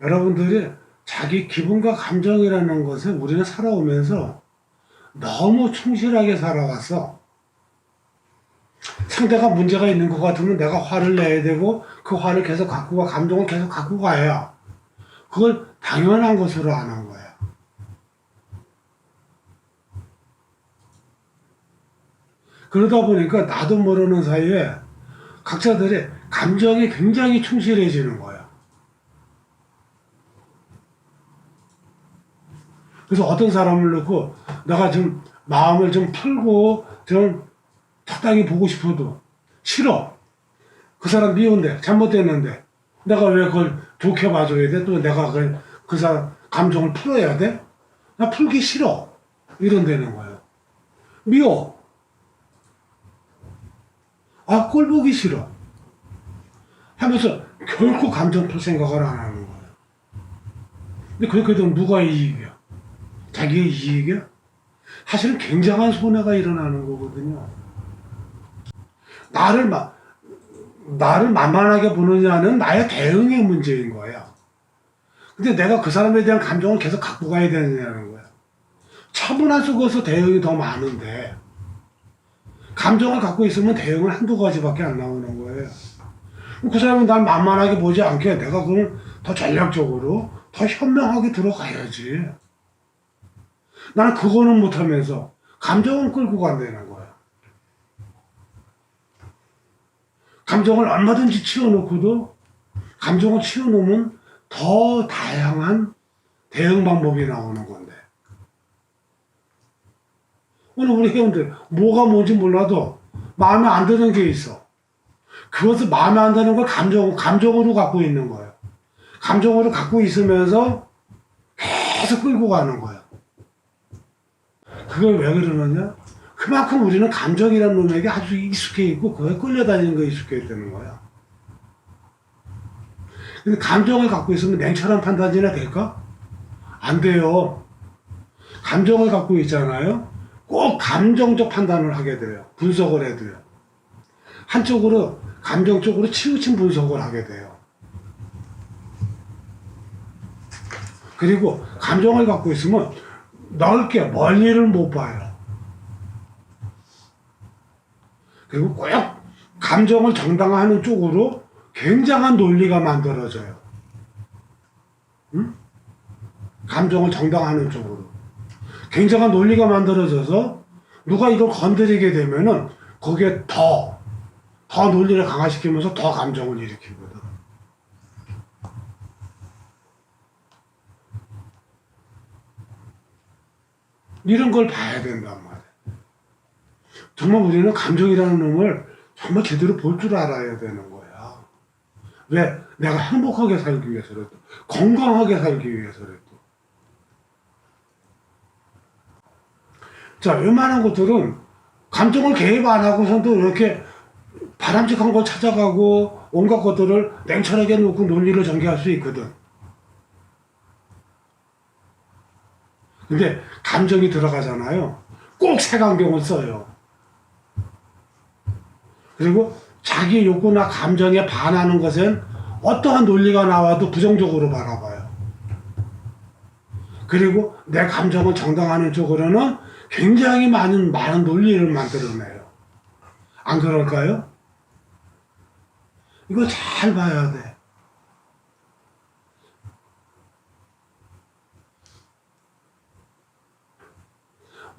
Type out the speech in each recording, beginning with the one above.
여러분들이 자기 기분과 감정이라는 것을 우리는 살아오면서 너무 충실하게 살아왔어. 상대가 문제가 있는 것 같으면 내가 화를 내야 되고 그 화를 계속 갖고 가, 감정을 계속 갖고 가야 그걸 당연한 것으로 아는 거야. 그러다 보니까 나도 모르는 사이에 각자들의 감정이 굉장히 충실해지는 거야. 그래서 어떤 사람을 놓고 내가 좀 마음을 좀 풀고 좀 적당히 보고 싶어도 싫어. 그 사람 미운데 잘못됐는데 내가 왜 그걸 좋게 봐줘야 돼? 또 내가 그, 그 사람 감정을 풀어야 돼? 나 풀기 싫어. 이런 되는 거예요. 미워. 아, 꼴 보기 싫어. 하면서 결코 감정 풀 생각을 안 하는 거예요. 근데 그렇게 되면 누가 이익이야? 자기의 이익이야? 사실은 굉장한 손해가 일어나는 거거든요. 나를 마, 나를 만만하게 보느냐는 나의 대응의 문제인 거야. 근데 내가 그 사람에 대한 감정을 계속 갖고 가야 되느냐는 거야. 차분한 속에서 대응이 더 많은데, 감정을 갖고 있으면 대응은 한두 가지밖에 안 나오는 거예요. 그 사람이 날 만만하게 보지 않게 내가 그걸 더 전략적으로, 더 현명하게 들어가야지. 나는 그거는 못하면서 감정은 끌고 간다는 거야. 감정을 얼마든지 치워놓고도 감정을 치워놓으면 더 다양한 대응 방법이 나오는 건데. 오늘 우리 회원들 뭐가 뭔지 몰라도 마음에 안 드는 게 있어. 그것을 마음에 안 드는 걸 감정, 감정으로 갖고 있는 거예요. 감정으로 갖고 있으면서 계속 끌고 가는 거야. 그걸 왜 그러느냐? 그만큼 우리는 감정이라는 놈에게 아주 익숙해 있고 그거에 끌려다니는 거에 익숙해 있다는 거야. 근데 감정을 갖고 있으면 냉철한 판단이나 될까? 안 돼요. 감정을 갖고 있잖아요. 꼭 감정적 판단을 하게 돼요. 분석을 해야 돼요. 한쪽으로 감정 쪽으로 치우친 분석을 하게 돼요. 그리고 감정을 갖고 있으면 넓게 멀리를 못 봐요. 그리고 꼭 감정을 정당화하는 쪽으로 굉장한 논리가 만들어져요. 응? 감정을 정당화하는 쪽으로. 굉장한 논리가 만들어져서 누가 이걸 건드리게 되면은 거기에 더, 더 논리를 강화시키면서 더 감정을 일으키거든. 이런 걸 봐야 된단 말이야. 정말 우리는 감정이라는 놈을 정말 제대로 볼 줄 알아야 되는 거야. 왜? 내가 행복하게 살기 위해서라도, 건강하게 살기 위해서라도. 자, 웬만한 것들은 감정을 개입 안 하고서도 이렇게 바람직한 걸 찾아가고 온갖 것들을 냉철하게 놓고 논리를 전개할 수 있거든. 근데 감정이 들어가잖아요. 꼭 색안경을 써요. 그리고 자기 욕구나 감정에 반하는 것은 어떠한 논리가 나와도 부정적으로 바라봐요. 그리고 내 감정을 정당화하는 쪽으로는 굉장히 많은, 많은 논리를 만들어내요. 안 그럴까요? 이거 잘 봐야 돼.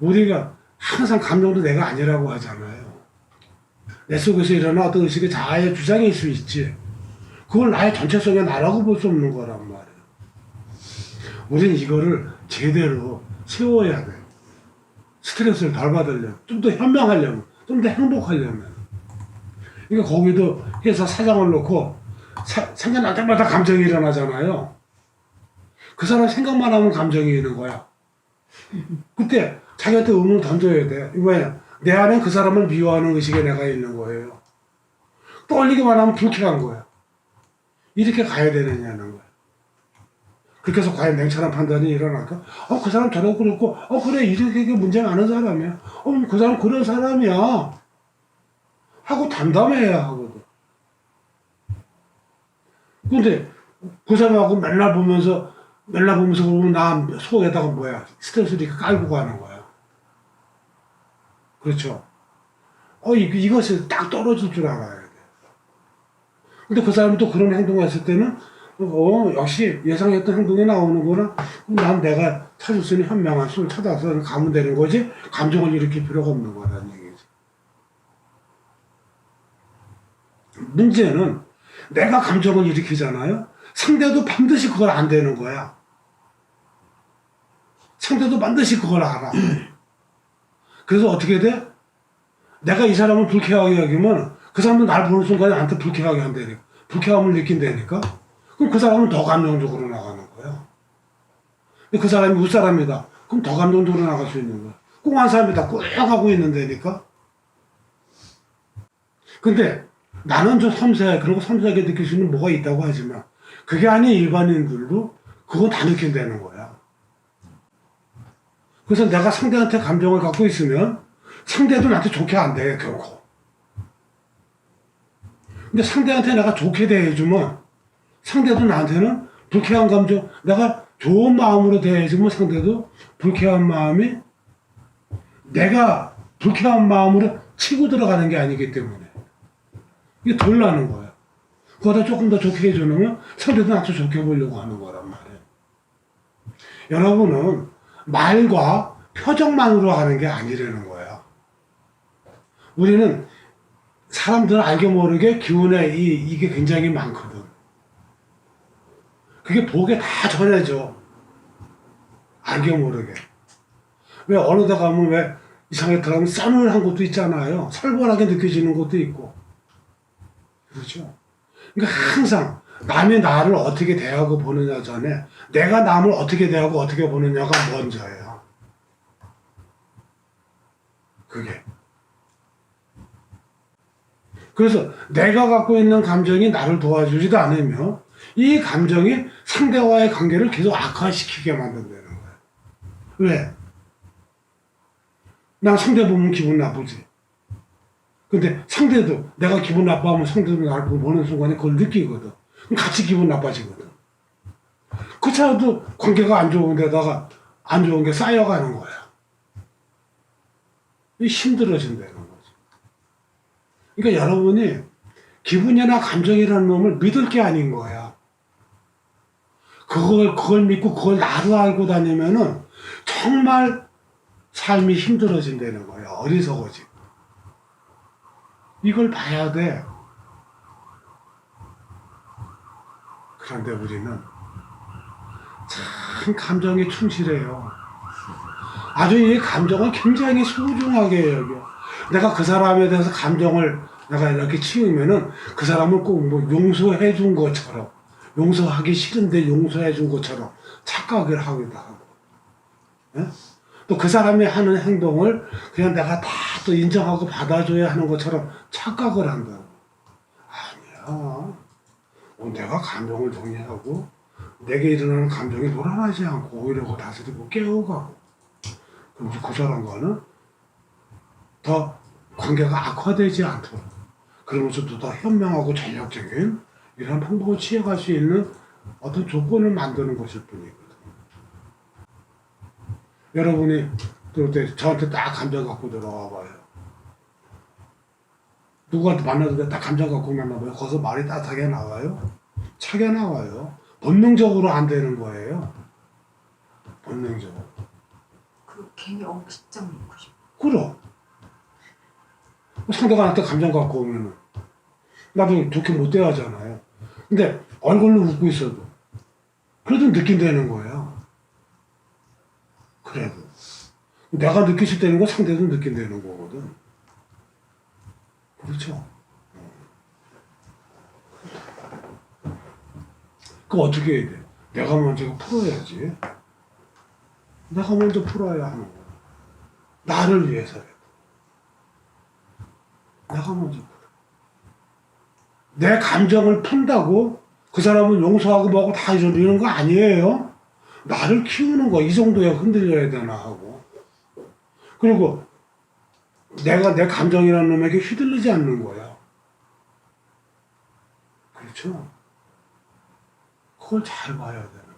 우리가 항상 감정도 내가 아니라고 하잖아요. 내 속에서 일어나 어떤 의식의 자아의 주장일 수 있지. 그걸 나의 전체성의 나라고 볼 수 없는 거란 말이에요. 우리는 이거를 제대로 세워야 돼. 스트레스를 덜 받으려면, 좀 더 현명하려면, 좀 더 행복하려면. 그러니까 거기도 회사 사장을 놓고 사, 생각 날 때마다 감정이 일어나잖아요. 그 사람 생각만 하면 감정이 있는 거야. 그때 자기한테 의문을 던져야 돼. 왜? 내 안에 그 사람을 미워하는 의식에 내가 있는 거예요. 떠올리기만 하면 불쾌한 거야. 이렇게 가야 되느냐는 거야. 그렇게 해서 과연 냉철한 판단이 일어날까? 어, 그 사람 저러고 그렇고, 어, 그래, 이렇게 문제 많은 사람이야. 어, 그 사람 그런 사람이야. 하고 담담해야 하거든. 근데 그 사람하고 맨날 보면서 맨날 보면서 그러면 나 속에다가 뭐야 스트레스를 이렇게 깔고 가는 거야. 그렇죠. 어 이, 이것이 딱 떨어질 줄 알아야 돼. 근데 그 사람이 또 그런 행동을 했을 때는 어 역시 예상했던 행동이 나오는구나. 난 내가 찾을 수 있는 현명한 수를 찾아서 가면 되는 거지 감정을 일으킬 필요가 없는 거라는 얘기지. 문제는 내가 감정을 일으키잖아요. 상대도 반드시 그걸 안 되는 거야. 상대도 반드시 그걸 알아. 그래서 어떻게 돼? 내가 이 사람을 불쾌하게 여기면 그 사람은 날 보는 순간에 나한테 불쾌하게 한다니까. 불쾌함을 느낀다니까. 그럼 그 사람은 더 감정적으로 나가는 거야. 근데 그 사람이 웃사람이다. 그럼 더 감정적으로 나갈 수 있는 거야. 꽁한 사람이다. 꾹 하고 있는다니까. 근데 나는 좀 섬세해. 그런 거 섬세하게 느낄 수 있는 뭐가 있다고 하지만 그게 아닌 일반인들도 그건 다 느낀다는 거야. 그래서 내가 상대한테 감정을 갖고 있으면 상대도 나한테 좋게 안 돼, 결코. 근데 상대한테 내가 좋게 대해주면 상대도 나한테는 불쾌한 감정, 내가 좋은 마음으로 대해주면 상대도 불쾌한 마음이 내가 불쾌한 마음으로 치고 들어가는 게 아니기 때문에 이게 덜 나는 거야. 그거다 조금 더 좋게 해주면 상대도 나한테 좋게 보려고 하는 거란 말이에요. 여러분은 말과 표정만으로 하는 게 아니라는 거야. 우리는 사람들 알게 모르게 기운에 이, 이게 굉장히 많거든. 그게 복에 다 전해져. 알게 모르게. 왜 어느 데 가면 왜 이상하게 들어가면 싸늘한 곳도 있잖아요. 살벌하게 느껴지는 것도 있고. 그렇죠. 그러니까 항상 남이 나를 어떻게 대하고 보느냐 전에 내가 남을 어떻게 대하고 어떻게 보느냐가 먼저예요. 그게. 그래서 내가 갖고 있는 감정이 나를 도와주지도 않으며 이 감정이 상대와의 관계를 계속 악화시키게 만든다는 거야. 왜? 난 상대 보면 기분 나쁘지. 근데 상대도 내가 기분 나빠하면 상대도 나를 보는 순간에 그걸 느끼거든. 같이 기분 나빠지거든. 그 차도 관계가 안 좋은 데다가 안 좋은 게 쌓여가는 거야. 이 힘들어진다는 거지. 그러니까 여러분이 기분이나 감정이라는 놈을 믿을 게 아닌 거야. 그걸, 그걸 믿고 그걸 나로 알고 다니면은 정말 삶이 힘들어진다는 거야. 어리석어지. 이걸 봐야 돼. 그런데 우리는 참 감정에 충실해요. 아주 이 감정을 굉장히 소중하게 여겨. 내가 그 사람에 대해서 감정을 내가 이렇게 치우면은 그 사람을 꼭 뭐 용서해 준 것처럼 용서하기 싫은데 용서해 준 것처럼 착각을 하기도 하고. 또그 사람이 하는 행동을 그냥 내가 다 또 인정하고 받아줘야 하는 것처럼 착각을 한다고. 아니야. 어, 내가 감정을 정리하고 내게 일어나는 감정이 놀아나지 않고 오히려 그 다스리고 깨워가고 그럼 그 사람과는 더 관계가 악화되지 않도록 그러면서 또더 현명하고 전략적인 이런 방법을 취해갈 수 있는 어떤 조건을 만드는 것일 뿐이거든. 여러분이 그때 저한테 딱 감정 갖고 들어와 봐요. 누구한테 만나도 딱 감정 갖고 만나봐요. 거기서 말이 따뜻하게 나와요? 차게 나와요. 본능적으로 안 되는 거예요. 본능적으로. 그 괜히 억지점 놓고 싶어. 그럼. 상대가 나한테 감정 갖고 오면은 나도 좋게 못 대하잖아요. 근데 얼굴로 웃고 있어도 그래도 느낀다는 거예요. 그래도 내가 느끼실 때는 거 상대도 느낀다는 거거든. 그렇죠. 그 어떻게 해야 돼? 내가 먼저 풀어야지. 내가 먼저 풀어야 하는 거야. 나를 위해서라도. 내가 먼저 풀어. 내 감정을 푼다고 그 사람은 용서하고 뭐하고 다 이러는 거 아니에요. 나를 키우는 거 이 정도야 흔들려야 되나 하고. 그리고 내가 내 감정이라는 놈에게 휘둘리지 않는 거야. 그렇죠? 그걸 잘 봐야 되는